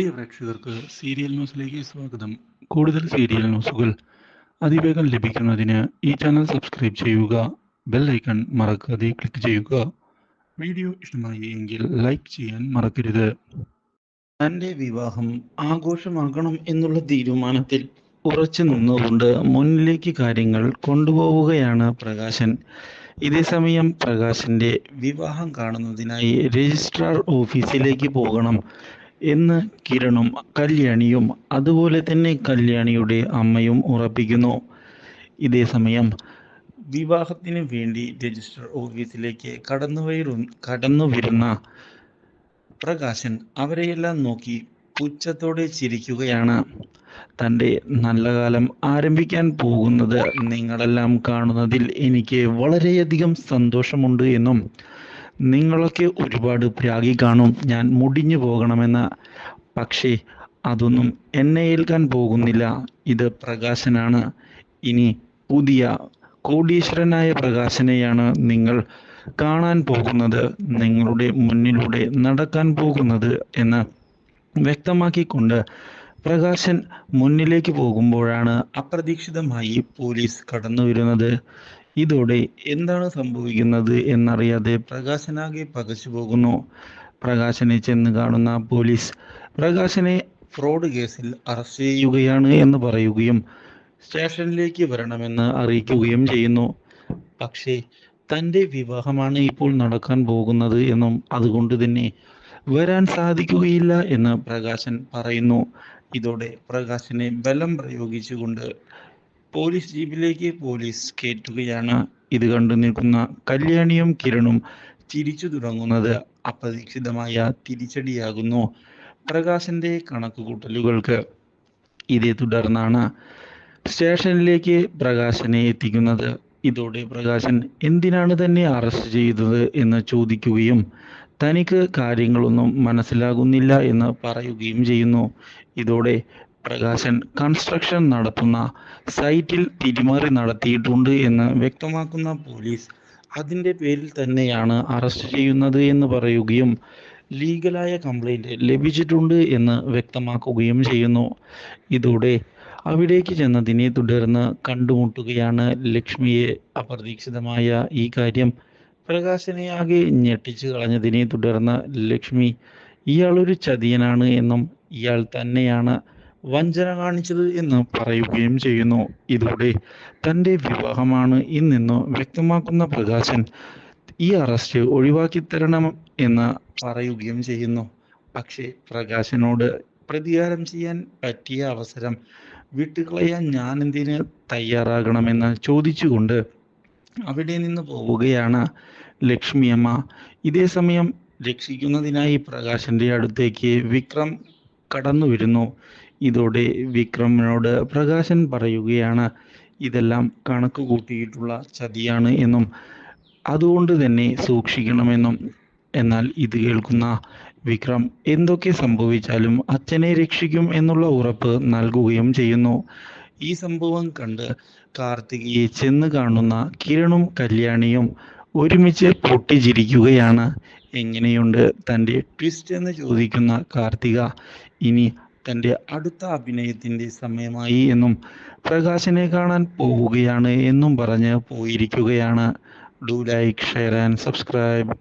പ്രിയ പ്രേക്ഷകർക്ക് സീരിയൽ ന്യൂസിലേക്ക് സ്വാഗതം. കൂടുതൽ സീരിയൽ ന്യൂസുകൾ അതിവേഗം ലഭിക്കുന്നതിന് ഈ ചാനൽ സബ്സ്ക്രൈബ് ചെയ്യുക ബെൽ ഐക്കൺ മറക്കാതെ ക്ലിക്ക് ചെയ്യുക. വീഡിയോ ഇഷ്ടമായി എങ്കിൽ ലൈക്ക് ചെയ്യാൻ മറക്കരുത്. തന്റെ വിവാഹം ആഘോഷമാകണം എന്നുള്ള തീരുമാനത്തിൽ ഉറച്ചു നിന്നുകൊണ്ട് മുന്നിലേക്ക് കാര്യങ്ങൾ കൊണ്ടുപോവുകയാണ് പ്രകാശൻ. ഇതേസമയം പ്രകാശിന്റെ വിവാഹം കാണുന്നതിനായി രജിസ്ട്രാർ ഓഫീസിലേക്ക് പോകണം. എന്ന് കിരണും കല്യാണിയും അതുപോലെ തന്നെ കല്യാണിയുടെ അമ്മയും ഉറപ്പിക്കുന്നു. ഇതേസമയം വിവാഹത്തിന് വേണ്ടി രജിസ്റ്റർ ഓഫീസിലേക്ക് കടന്നു വരു കടന്നു വരുന്ന പ്രകാശൻ അവരെയെല്ലാം നോക്കി പുച്ഛത്തോടെ ചിരിക്കുകയാണ്. തന്റെ നല്ല കാലം ആരംഭിക്കാൻ പോകുന്നത് നിങ്ങളെല്ലാം കാണുന്നതിൽ എനിക്ക് വളരെയധികം സന്തോഷമുണ്ട് എന്നും നിങ്ങളൊക്കെ ഒരുപാട് പ്രാഗി കാണും. ഞാൻ മുടിഞ്ഞു പോകണമെന്ന പക്ഷേ അതൊന്നും എന്നെ ഏൽക്കാൻ പോകുന്നില്ല. ഇത് പ്രകാശനാണ്. ഇനി പുതിയ കോടീശ്വരനായ പ്രകാശനെയാണ് നിങ്ങൾ കാണാൻ പോകുന്നത് നിങ്ങളുടെ മുന്നിലൂടെ നടക്കാൻ പോകുന്നത് എന്ന് വ്യക്തമാക്കിക്കൊണ്ട് പ്രകാശൻ മുന്നിലേക്ക് പോകുമ്പോഴാണ് അപ്രതീക്ഷിതമായി പോലീസ് കടന്നു വരുന്നത് ഇതോടെ എന്താണ് സംഭവിക്കുന്നത് എന്നറിയാതെ പ്രകാശനാകെ പകച്ചു പോകുന്നു. പ്രകാശനെ ചെന്ന് കാണുന്ന പോലീസ് പ്രകാശനെ ഫ്രോഡ് കേസിൽ അറസ്റ്റ് ചെയ്യുകയാണ് എന്ന് പറയുകയും സ്റ്റേഷനിലേക്ക് വരണമെന്ന് അറിയിക്കുകയും ചെയ്യുന്നു. പക്ഷേ തന്റെ വിവാഹമാണ് ഇപ്പോൾ നടക്കാൻ പോകുന്നത് എന്നും അതുകൊണ്ട് തന്നെ വരാൻ സാധിക്കുകയില്ല എന്ന് പ്രകാശൻ പറയുന്നു. ഇതോടെ പ്രകാശനെ ബലം പ്രയോഗിച്ചുകൊണ്ട് പോലീസ് ജീപ്പിലേക്ക് പോലീസ് കയറ്റുകയാണ് ഇത് കണ്ടു നിൽക്കുന്ന കല്യാണിയും കിരണും ചിരിച്ചു തുടങ്ങുന്നത് അപ്രതീക്ഷിതമായ തിരിച്ചടിയാകുന്നു. പ്രകാശന്റെ കണക്കുകൂട്ടലുകൾക്ക് ഇതേ തുടർന്നാണ് സ്റ്റേഷനിലേക്ക് പ്രകാശനെ എത്തിക്കുന്നത്. ഇതോടെ പ്രകാശൻ എന്തിനാണ് തന്നെ അറസ്റ്റ് ചെയ്തത് എന്ന് ചോദിക്കുകയും തനിക്ക് കാര്യങ്ങളൊന്നും മനസ്സിലാകുന്നില്ല എന്ന് പറയുകയും ചെയ്യുന്നു. ഇതോടെ പ്രകാശൻ കൺസ്ട്രക്ഷൻ നടത്തുന്ന സൈറ്റിൽ തിരിമറി നടത്തിയിട്ടുണ്ട് എന്ന് വ്യക്തമാക്കുന്ന പോലീസ് അതിന്റെ പേരിൽ തന്നെയാണ് അറസ്റ്റ് ചെയ്യുന്നത് എന്ന് പറയുകയും ലീഗലായ കംപ്ലൈന്റ് ലഭിച്ചിട്ടുണ്ട് എന്ന് വ്യക്തമാക്കുകയും ചെയ്യുന്നു. ഇതോടെ അവിടേക്ക് ചെന്നതിനെ തുടർന്ന് കണ്ടുമുട്ടുകയാണ് ലക്ഷ്മിയെ അപ്രതീക്ഷിതമായ ഈ കാര്യം. പ്രകാശനെ ആകെ ഞെട്ടിച്ചു കളഞ്ഞതിനെ തുടർന്ന് ലക്ഷ്മി ഇയാളൊരു ചതിയനാണ് എന്നും ഇയാൾ തന്നെയാണ് വഞ്ചന കാണിച്ചത് എന്ന് പറയുകയും ചെയ്യുന്നു. ഇതോടെ തന്റെ വിവാഹമാണ് ഇന്നെന്ന് വ്യക്തമാക്കുന്ന പ്രകാശൻ ഈ അറസ്റ്റ് ഒഴിവാക്കി തരണം എന്ന് പറയുകയും ചെയ്യുന്നു. പക്ഷേ പ്രകാശനോട് പ്രതികാരം ചെയ്യാൻ പറ്റിയ അവസരം വിട്ടുകളയാൻ ഞാൻ എന്തിന് തയ്യാറാകണമെന്ന് ചോദിച്ചുകൊണ്ട് അവിടെ നിന്ന് പോവുകയാണ് ലക്ഷ്മിയമ്മ ഇതേ സമയം രക്ഷിക്കുന്നതിനായി പ്രകാശന്റെ അടുത്തേക്ക് വിക്രം കടന്നു വരുന്നു ഇതോടെ വിക്രമിനോട് പ്രകാശൻ പറയുകയാണ് ഇതെല്ലാം കണക്ക് കൂട്ടിയിട്ടുള്ള ചതിയാണ് എന്നും അതുകൊണ്ട് തന്നെ സൂക്ഷിക്കണമെന്നും. എന്നാൽ ഇത് കേൾക്കുന്ന വിക്രം എന്തൊക്കെ സംഭവിച്ചാലും അച്ഛനെ രക്ഷിക്കും എന്നുള്ള ഉറപ്പ് നൽകുകയും ചെയ്യുന്നു. ഈ സംഭവം കണ്ട് കാർത്തികയെ ചെന്ന് കാണുന്ന കിരണും കല്യാണിയും ഒരുമിച്ച് പൊട്ടിച്ചിരിക്കുകയാണ്. എങ്ങനെയുണ്ട് തന്റെ ട്വിസ്റ്റ് എന്ന് ചോദിക്കുന്ന കാർത്തിക ഇനി തന്റെ അടുത്ത അഭിനയത്തിന്റെ സമയമായി എന്നും പ്രകാശിനെ കാണാൻ പോവുകയാണ് എന്നും പറഞ്ഞ് പോയിരിക്കുകയാണ്. Do like share and subscribe